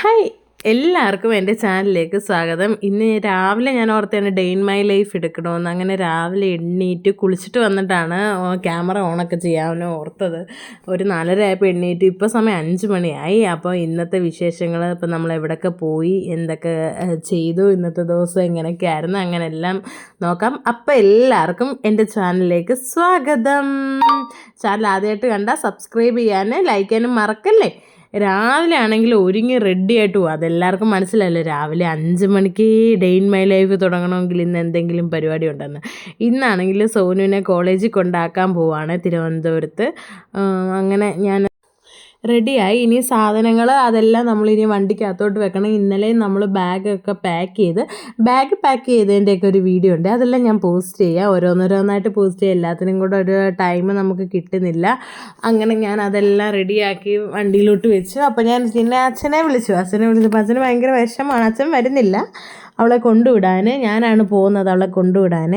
Hi. എല്ലാവർക്കും എന്റെ ചാനലിലേക്ക് സ്വാഗതം. ഇന്ന് രാവിലെ ഞാൻ ഓർത്താണ് ഡേ ഇൻ മൈ ലൈഫ് എടുക്കണമെന്ന് അങ്ങനെ രാവിലെ എണ്ണീറ്റ് കുളിച്ചിട്ട് വന്നിട്ടാണ് ക്യാമറ ഓണൊക്കെ ചെയ്യാമെന്ന് ഓർത്തത്. ഒരു നാലര ആയപ്പോൾ എണ്ണീറ്റ്. ഇപ്പോൾ സമയം അഞ്ച് മണിയായി. അപ്പോൾ ഇന്നത്തെ വിശേഷങ്ങൾ ഇപ്പോൾ നമ്മൾ എവിടെയൊക്കെ പോയി എന്തൊക്കെ ചെയ്തു ഇന്നത്തെ ദിവസം എങ്ങനെയൊക്കെ ആയിരുന്നു അങ്ങനെ എല്ലാം നോക്കാം. അപ്പോൾ എല്ലാവർക്കും എന്റെ ചാനലിലേക്ക് സ്വാഗതം. ചാനൽ ആദ്യമായിട്ട് കണ്ടാൽ സബ്സ്ക്രൈബ് ചെയ്യാൻ ലൈക്ക് ചെയ്യാനും മറക്കല്ലേ? രാവിലെ ആണെങ്കിൽ ഒരുങ്ങി റെഡി ആയിട്ട് പോകും അതെല്ലാവർക്കും മനസ്സിലല്ലോ രാവിലെ അഞ്ച് മണിക്ക് ഡേ ഇൻ മൈ ലൈഫ് തുടങ്ങണമെങ്കിൽ ഇന്ന് എന്തെങ്കിലും പരിപാടി ഉണ്ടെന്ന്. ഇന്നാണെങ്കിൽ സോനുവിനെ കോളേജിൽ കൊണ്ടാക്കാൻ പോവാണ് തിരുവനന്തപുരത്ത്. അങ്ങനെ ഞാൻ റെഡിയായി. ഇനി സാധനങ്ങൾ അതെല്ലാം നമ്മൾ നമ്മളിനി വണ്ടിക്കകത്തോട്ട് വെക്കണം. ഇന്നലെ നമ്മൾ ബാഗൊക്കെ പാക്ക് ചെയ്ത് ബാഗ് പാക്ക് ചെയ്തതിന്റെയൊക്കെ ഒരു വീഡിയോ ഉണ്ട്. അതെല്ലാം ഞാൻ പോസ്റ്റ് ചെയ്യാം. ഓരോന്നോരോന്നായിട്ട് പോസ്റ്റ് ചെയ്യാം. എല്ലാത്തിനും കൂടെ ഒരു ടൈം നമുക്ക് കിട്ടുന്നില്ല. അങ്ങനെ ഞാൻ അതെല്ലാം റെഡിയാക്കി വണ്ടിയിലോട്ട് വെച്ചു. അപ്പോൾ ഞാൻ പിന്നെ അച്ഛനെ വിളിച്ചു. അച്ഛനെ വിളിച്ചപ്പോൾ അച്ഛന് ഭയങ്കര വിഷമമാണ് അച്ഛൻ വരുന്നില്ല. അവളെ കൊണ്ടുവിടാൻ ഞാനാണ് പോകുന്നത് അവളെ കൊണ്ടുവിടാൻ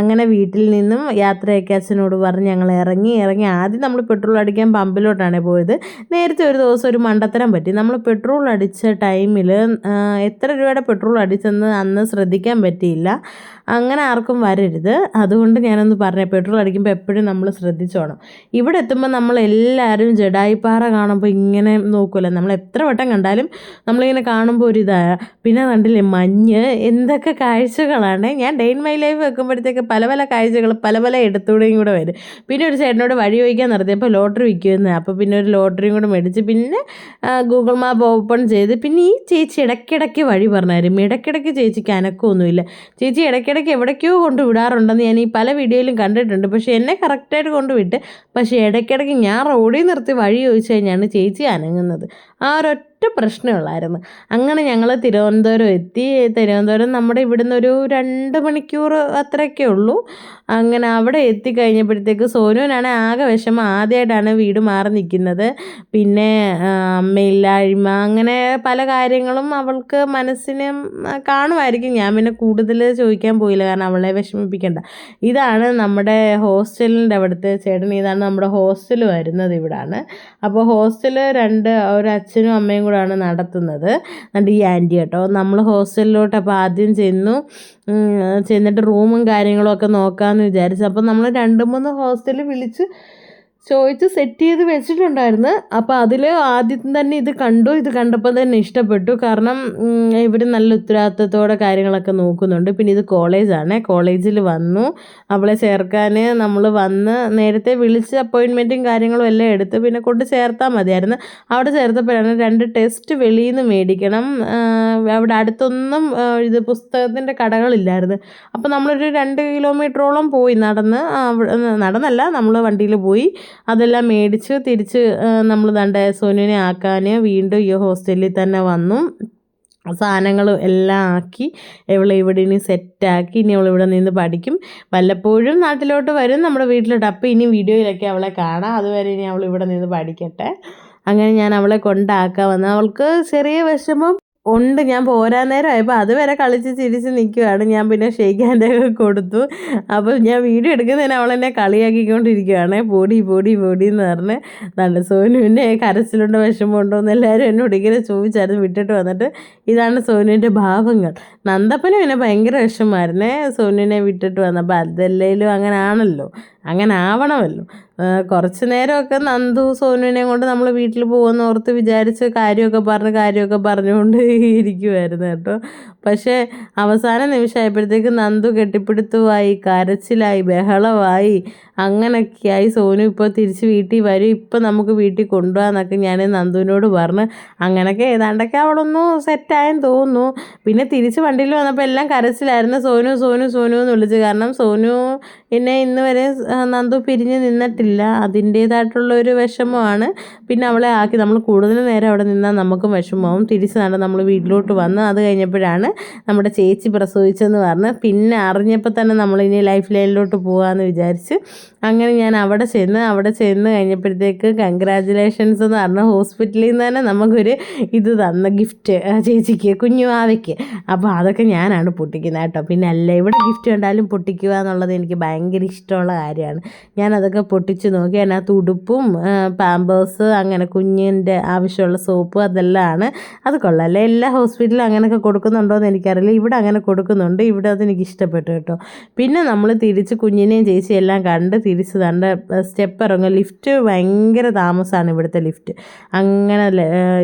അങ്ങനെ വീട്ടിൽ നിന്നും യാത്രയൊക്കെ അച്ഛനോട് പറഞ്ഞ് ഞങ്ങൾ ഇറങ്ങി ഇറങ്ങി. ആദ്യം നമ്മൾ പെട്രോൾ അടിക്കാൻ പമ്പിലോട്ടാണ് പോയത്. നേരത്തെ ഒരു ദിവസം ഒരു മണ്ടത്തരം പറ്റി. നമ്മൾ പെട്രോൾ അടിച്ച ടൈമിൽ എത്ര രൂപയുടെ പെട്രോൾ അടിച്ചെന്ന് അന്ന് ശ്രദ്ധിക്കാൻ പറ്റിയില്ല. അങ്ങനെ ആർക്കും വരരുത്. അതുകൊണ്ട് ഞാനൊന്ന് പറഞ്ഞു പെട്രോൾ അടിക്കുമ്പോൾ എപ്പോഴും നമ്മൾ ശ്രദ്ധിച്ചോണം. ഇവിടെ എത്തുമ്പോൾ നമ്മൾ എല്ലാവരും ജഡായിപ്പാറ കാണുമ്പോൾ ഇങ്ങനെ നോക്കുമല്ലോ നമ്മൾ എത്ര വട്ടം കണ്ടാലും നമ്മളിങ്ങനെ കാണുമ്പോൾ ഒരു ഇതാ. പിന്നെ കണ്ടില്ലേ മഞ്ഞ്? എന്തൊക്കെ കാഴ്ചകളാണ്. ഞാൻ ഡെയിൻ മൈ ലൈഫ് വെക്കുമ്പോഴത്തേക്ക് പല പല കാഴ്ചകൾ പല പല ഇടത്തൂടെയും കൂടെ വരും. പിന്നെ ഒരു ചേട്ടനോട് വഴി ചോദിക്കാൻ നിർത്തിയപ്പോൾ ലോട്ടറി വിൽക്കുമെന്ന് അപ്പോൾ പിന്നെ ഒരു ലോട്ടറിയും കൂടെ മേടിച്ച് പിന്നെ ഗൂഗിൾ മാപ്പ് ഓപ്പൺ ചെയ്ത് പിന്നെ ഈ ചേച്ചി ഇടയ്ക്കിടയ്ക്ക് വഴി പറഞ്ഞായിരുന്നു ഇടയ്ക്കിടയ്ക്ക് ചേച്ചിക്ക് അനക്കമൊന്നുമില്ല. ചേച്ചി ഇടയ്ക്കിടയ്ക്ക് എവിടേക്കോ കൊണ്ട് വിടാറുണ്ടെന്ന് ഞാൻ ഈ പല വീഡിയോയിലും കണ്ടിട്ടുണ്ട്. പക്ഷേ എന്നെ കറക്റ്റായിട്ട് കൊണ്ടുവിട്ട് പക്ഷേ ഇടയ്ക്കിടയ്ക്ക് ഞാൻ റോഡിൽ നിർത്തി വഴി ചോദിച്ചു കഴിഞ്ഞാണ് ചേച്ചി അനങ്ങുന്നത്. ആ ഒരൊറ്റ പ്രശ്നമുള്ളായിരുന്നു അങ്ങനെ ഞങ്ങൾ തിരുവനന്തപുരം എത്തി. തിരുവനന്തപുരം നമ്മുടെ ഇവിടുന്ന് ഒരു രണ്ട് മണിക്കൂർ അത്രയൊക്കെ ഉള്ളൂ. അങ്ങനെ അവിടെ എത്തിക്കഴിഞ്ഞപ്പോഴത്തേക്ക് സോനുവിനാണ് ആകെ വിഷമം. ആദ്യമായിട്ടാണ് വീട് മാറി നിൽക്കുന്നത്. പിന്നെ അമ്മയില്ലായ്മ അങ്ങനെ പല കാര്യങ്ങളും അവൾക്ക് മനസ്സിന് കാണുമായിരിക്കും. ഞാൻ പിന്നെ കൂടുതൽ ചോദിക്കാൻ പോയില്ല. കാരണം അവളെ വിഷമിപ്പിക്കേണ്ട. ഇതാണ് നമ്മുടെ ഹോസ്റ്റലിന്റെ അവിടുത്തെ ചേട്ടൻ. ഇതാണ് നമ്മുടെ ഹോസ്റ്റൽ വരുന്നത് ഇവിടാണ്. അപ്പോൾ ഹോസ്റ്റൽ രണ്ട് ഒരു അച്ഛനും അമ്മയും കൂടാണ് നടത്തുന്നത്. എന്നിട്ട് ഈ ആന്റി കേട്ടോ നമ്മൾ ഹോസ്റ്റലിലോട്ട് അപ്പോൾ ആദ്യം ചെന്നു. ചെന്നിട്ട് റൂമും കാര്യങ്ങളും ഒക്കെ നോക്കാമെന്ന് വിചാരിച്ചു. അപ്പോൾ നമ്മൾ രണ്ട് മൂന്ന് ഹോസ്റ്റലിൽ വിളിച്ച് ചോദിച്ച് സെറ്റ് ചെയ്ത് വെച്ചിട്ടുണ്ടായിരുന്നു. അപ്പോൾ അതിൽ ആദ്യം തന്നെ ഇത് കണ്ടു. ഇത് കണ്ടപ്പോൾ തന്നെ ഇഷ്ടപ്പെട്ടു. കാരണം ഇവർ നല്ല ഉത്തരവാദിത്തത്തോടെ കാര്യങ്ങളൊക്കെ നോക്കുന്നുണ്ട്. പിന്നെ ഇത് കോളേജാണ് കോളേജിൽ വന്നു. അവളെ ചേർക്കാൻ നമ്മൾ വന്ന് നേരത്തെ വിളിച്ച് അപ്പോയിൻമെന്റും കാര്യങ്ങളും എല്ലാം എടുത്ത് പിന്നെ കൊണ്ട് ചേർത്താൽ മതിയായിരുന്നു. അവിടെ ചേർത്തപ്പോഴാണ് രണ്ട് ടെസ്റ്റ് വെളിയിൽ നിന്ന് മേടിക്കണം അവിടെ അടുത്തൊന്നും ഇത് പുസ്തകത്തിന്റെ കടകളില്ലായിരുന്നു. അപ്പോൾ നമ്മളൊരു രണ്ട് കിലോമീറ്ററോളം പോയി നടന്ന് നടന്നല്ല നമ്മൾ വണ്ടിയിൽ പോയി. അതെല്ലാം മേടിച്ച് തിരിച്ച് നമ്മൾ ദണ്ട സോനുവിനെ ആക്കാൻ വീണ്ടും ഈ ഹോസ്റ്റലിൽ തന്നെ വന്നു. സാധനങ്ങൾ എല്ലാം ആക്കി ഇവളെ ഇവിടെ ഇനി സെറ്റാക്കി ഇനി അവളിവിടെ നിന്ന് പഠിക്കും. വല്ലപ്പോഴും നാട്ടിലോട്ട് വരും നമ്മുടെ വീട്ടിലോട്ട്. അപ്പോൾ ഇനി വീഡിയോയിലൊക്കെ അവളെ കാണാം. അതുവരെ ഇനി അവൾ ഇവിടെ നിന്ന് പഠിക്കട്ടെ. അങ്ങനെ ഞാൻ അവളെ കൊണ്ടാക്കാൻ വന്നത് അവൾക്ക് ചെറിയ വിഷമം. ഉണ്ട്. ഞാൻ പോരാൻ നേരമായപ്പോൾ അതുവരെ കളിച്ച് ചിരിച്ച് നിൽക്കുകയാണ് ഞാൻ പിന്നെ ഷെയ്ക്ക് ഹാൻഡൊക്കെ കൊടുത്തു. അപ്പോൾ ഞാൻ വീഡിയോ എടുക്കുന്നതിന് അവളെന്നെ കളിയാക്കിക്കൊണ്ടിരിക്കുകയാണ് പൊടി പൊടി പൊടി എന്ന് പറഞ്ഞ് നല്ല സോനുവിന്റെ കരച്ചിലുണ്ടോ വിഷമമുണ്ടോ എന്ന് എല്ലാവരും എന്നെ ഇങ്ങനെ ചോദിച്ചായിരുന്നു. വിട്ടിട്ട് വന്നിട്ട് ഇതാണ് സോനുവിന്റെ ഭാവങ്ങൾ. നന്ദപ്പന് പിന്നെ ഭയങ്കര വിഷമമായിരുന്നേ സോനുവിനെ വിട്ടിട്ട് വന്നപ്പോൾ അതല്ലേലും അങ്ങനെ ആണല്ലോ അങ്ങനെ ആവണമല്ലോ കുറച്ച് നേരമൊക്കെ നന്ദു സോനുവിനെയും കൊണ്ട് നമ്മൾ വീട്ടിൽ പോകുമെന്ന് ഓർത്ത് വിചാരിച്ച് കാര്യമൊക്കെ പറഞ്ഞ് കാര്യമൊക്കെ പറഞ്ഞുകൊണ്ട് ഇരിക്കുമായിരുന്നു കേട്ടോ. പക്ഷേ അവസാന നിമിഷമായപ്പോഴത്തേക്ക് നന്ദു കെട്ടിപ്പിടുത്തുമായി കരച്ചിലായി ബഹളമായി. അങ്ങനെയൊക്കെയായി സോനു ഇപ്പോൾ തിരിച്ച് വീട്ടിൽ വരും. ഇപ്പം നമുക്ക് വീട്ടിൽ കൊണ്ടുപോകാന്നൊക്കെ ഞാൻ നന്ദുവിനോട് പറഞ്ഞ്. അങ്ങനെയൊക്കെ ഏതാണ്ടൊക്കെ അവളൊന്ന് സെറ്റായെന്ന് തോന്നുന്നു. പിന്നെ തിരിച്ച് വണ്ടിയിൽ വന്നപ്പോൾ എല്ലാം കരച്ചിലായിരുന്നു. സോനു സോനു സോനു എന്ന് വിളിച്ച്. കാരണം സോനു എന്നെ ഇന്ന് വരെ നന്ദു പിരിഞ്ഞ് നിന്നിട്ടില്ല. അതിന്റേതായിട്ടുള്ള ഒരു വിഷമമാണ്. പിന്നെ അവളെ ആക്കി. നമ്മൾ കൂടുതൽ നേരം അവിടെ നിന്നാൽ നമുക്കും വിഷമമാവും. തിരിച്ച് നടന്ന് നമ്മൾ വീട്ടിലോട്ട് വന്ന് അത് കഴിഞ്ഞപ്പോഴാണ് നമ്മുടെ ചേച്ചി പ്രസവിച്ചെന്ന് പറഞ്ഞ് പിന്നെ അറിഞ്ഞപ്പോൾ തന്നെ നമ്മൾ ഇനി ലൈഫ് ലൈനിലോട്ട് പോകാമെന്ന് വിചാരിച്ച് അങ്ങനെ ഞാൻ അവിടെ ചെന്ന് അവിടെ ചെന്ന് കഴിഞ്ഞപ്പോഴത്തേക്ക് കൺഗ്രാജുലേഷൻസ് എന്ന് പറഞ്ഞ ഹോസ്പിറ്റലിൽ നിന്ന് തന്നെ നമുക്കൊരു ഇത് തന്ന ഗിഫ്റ്റ് ചേച്ചിക്ക് കുഞ്ഞു ആവയ്ക്ക്. അപ്പോൾ അതൊക്കെ ഞാനാണ് പൊട്ടിക്കുന്നത് കേട്ടോ. പിന്നെ അല്ല ഇവിടെ ഗിഫ്റ്റ് കണ്ടാലും പൊട്ടിക്കുക എന്നുള്ളത് എനിക്ക് ഭയങ്കര ഇഷ്ടമുള്ള കാര്യമാണ്. ഞാനതൊക്കെ പൊട്ടിച്ച് നോക്കി അതിനകത്ത് ഉടുപ്പും പാമ്പേഴ്സ് അങ്ങനെ കുഞ്ഞിന്റെ ആവശ്യമുള്ള സോപ്പ് അതെല്ലാം ആണ്. അത് കൊള്ളാം. അല്ലേ? എല്ലാ ഹോസ്പിറ്റലിലും അങ്ങനെയൊക്കെ കൊടുക്കുന്നുണ്ടോ എന്ന് എനിക്കറിയില്ല. ഇവിടെ അങ്ങനെ കൊടുക്കുന്നുണ്ട്. ഇവിടെ അതെനിക്ക് ഇഷ്ടപ്പെട്ടു കേട്ടോ. പിന്നെ നമ്മൾ തിരിച്ച് കുഞ്ഞിനെയും ചേച്ചി എല്ലാം കണ്ട് തിരിച്ച് തണ്ട സ്റ്റെപ്പ് ഇറങ്ങും ലിഫ്റ്റ് ഭയങ്കര താമസമാണ് ഇവിടുത്തെ ലിഫ്റ്റ്. അങ്ങനെ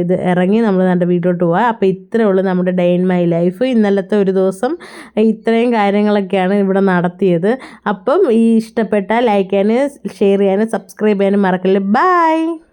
ഇത് ഇറങ്ങി നമ്മൾ തന്റെ വീട്ടിലോട്ട് പോവാം. അപ്പോൾ ഇത്രയേ ഉള്ളൂ നമ്മുടെ ഡേ ഇൻ മൈ ലൈഫ്. ഇന്നലത്തെ ഒരു ദിവസം ഇത്രയും കാര്യങ്ങളൊക്കെയാണ് ഇവിടെ നടത്തിയത്. അപ്പം ഈ ഇഷ്ടപ്പെട്ട ലൈക്ക് ചെയ്യാനും ഷെയർ ചെയ്യാനും സബ്സ്ക്രൈബ് ചെയ്യാനും മറക്കല്ലേ. ബൈ.